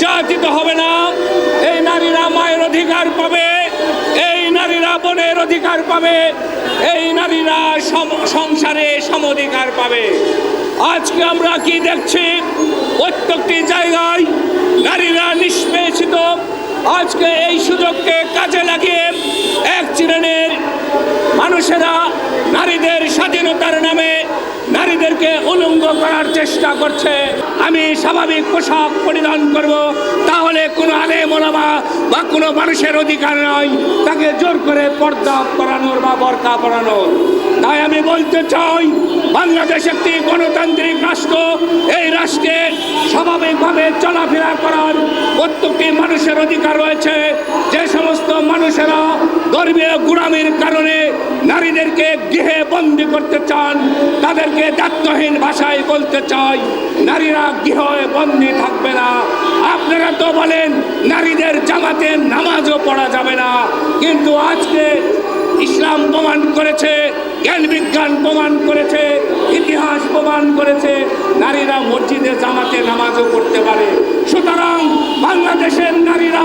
নির্যাতিত হবে না। এই নারীরা মায়ের অধিকার পাবে, এই নারীরা বোনের অধিকার পাবে, এই নারীরা সংসারে সম অধিকার পাবে। আজকে আমরা কি দেখছি? প্রত্যেকটি জায়গায় নারীরা নিষ্পেষিত। আজকে সুযোগকে কাজে লাগিয়ে এক শ্রেণির মানুষেরা নারীদের স্বাধীনতার নামে নারীদেরকে উলঙ্গ করার চেষ্টা করছে। আমি স্বাভাবিক পোশাক পরিধান করব, তাহলে কোনো আলে মোলামা বা কোনো মানুষের অধিকার নয় তাকে জোর করে পর্দা পরানোর বা বরকা পরানোর। তাই আমি বলতে চাই, বাংলাদেশ একটি গণতান্ত্রিক রাষ্ট্র। এই রাষ্ট্রে স্বাভাবিকভাবে চলাফেরা করার প্রত্যেকটি মানুষের অধিকার রয়েছে। যে সমস্ত মানুষেরা ধর্মীয় গুড়ামির কারণে নারীদেরকে গৃহে বন্দি করতে চান, তাদেরকে দায়িত্বহীন ভাষায় বলতে চাই, নারীরা গৃহে বন্দি থাকবে না। আপনারা তো বলেন, নারীদের জামাতে নামাজও পড়া যাবে না। কিন্তু আজকে ইসলাম প্রমাণ করেছে, জ্ঞান বিজ্ঞান প্রমাণ করেছে, ইতিহাস প্রমাণ করেছে, নারীরা মসজিদে, জামাতে নামাজও করতে পারে সুতরাং বাংলাদেশের নারীরা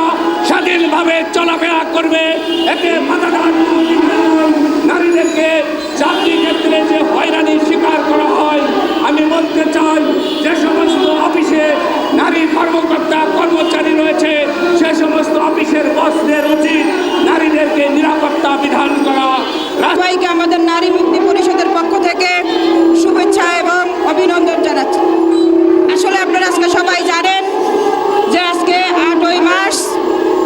স্বাধীনভাবে চলাফেরা করবে এতে নেই। নারীদেরকে চাকরি ক্ষেত্রে যে হয়রানির শিকার করা হয় আমি বলতে চাই যে সমস্ত অফিসে নারী কর্মকর্তা কর্মচারী রয়েছে সে সমস্ত অফিসের বসদের উচিত নারীদেরকে নিরাপত্তা বিধান করা রাষ্ট্র সবাইকে আমাদের নারী মুক্তি পরিষদের পক্ষ থেকে শুভেচ্ছা এবং অভিনন্দন জানাচ্ছি আসলে আপনারা আজকে সবাই জানেন যে আজকে আটই মার্চ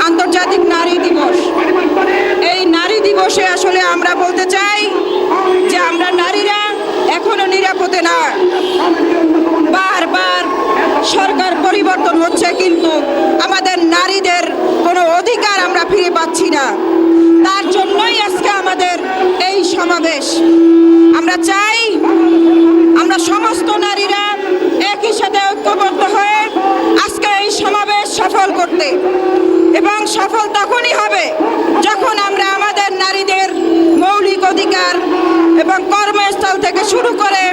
আন্তর্জাতিক নারী দিবস এই নারী দিবসে আসলে আমরা বলতে চাই যে আমরা নারীরা এখনও নিরাপদে না বারবার সরকার পরিবর্তন হচ্ছে, কিন্তু আমাদের নারীদের কোনো অধিকার আমরা ফিরে পাচ্ছি না। তার জন্যই আজকে আমাদের এই সমাবেশ। আমরা চাই আমরা সমস্ত নারীরা একই সাথে ঐক্যবদ্ধ হয়ে আজকে এই সমাবেশ সফল করতে। এবং সফল তখনই হবে যখন আমরা আমাদের নারীদের মৌলিক অধিকার এবং কর্মস্থল থেকে শুরু করে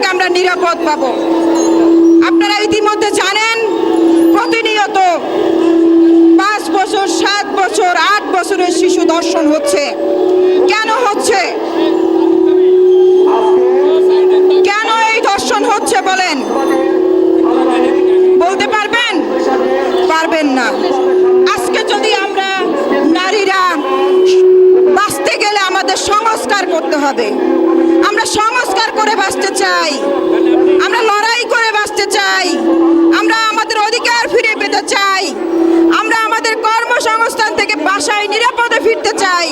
থেকে আমরা নিরাপদ পাবো। আপনারা ইতিমধ্যে জানেন, প্রতিনিয়ত পাঁচ বছর, সাত বছর, আট বছরের শিশু দর্শন হচ্ছে। কেন হচ্ছে? কেন এই দর্শন হচ্ছে বলেন? বলতে পারবেন? পারবেন না। আমাদের সংস্কার করতে হবে। আমরা সংস্কার করে বাঁচতে চাই। আমরা লড়াই করে বাঁচতে চাই। আমরা আমাদের অধিকার ফিরে পেতে চাই। আমরা আমাদের কর্মসংস্থান থেকে বাসায় নিরাপদে ফিরতে চাই।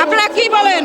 আপনারা কি বলেন?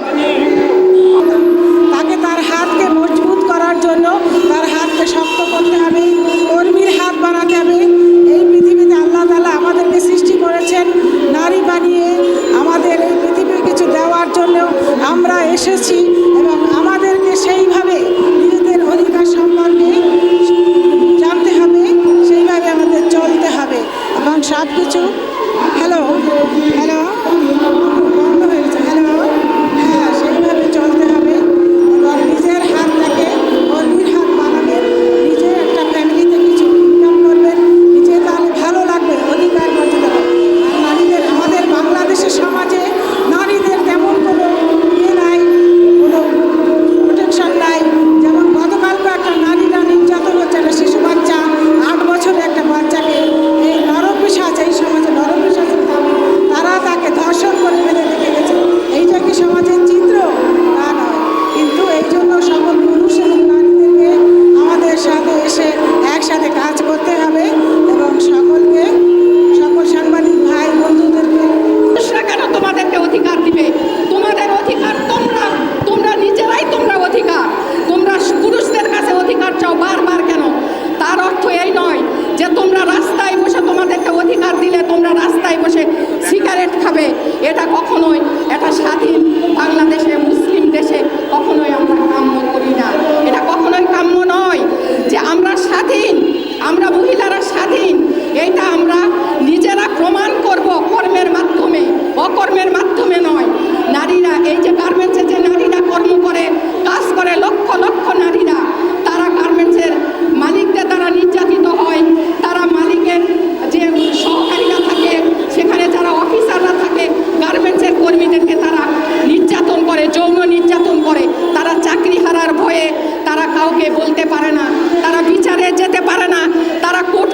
একটা স্বাধীন বাংলাদেশে মুসলিম দেশে কখনোই কাউকে বলতে পারে না। তারা বিচারে যেতে পারে না। তারা কোর্ট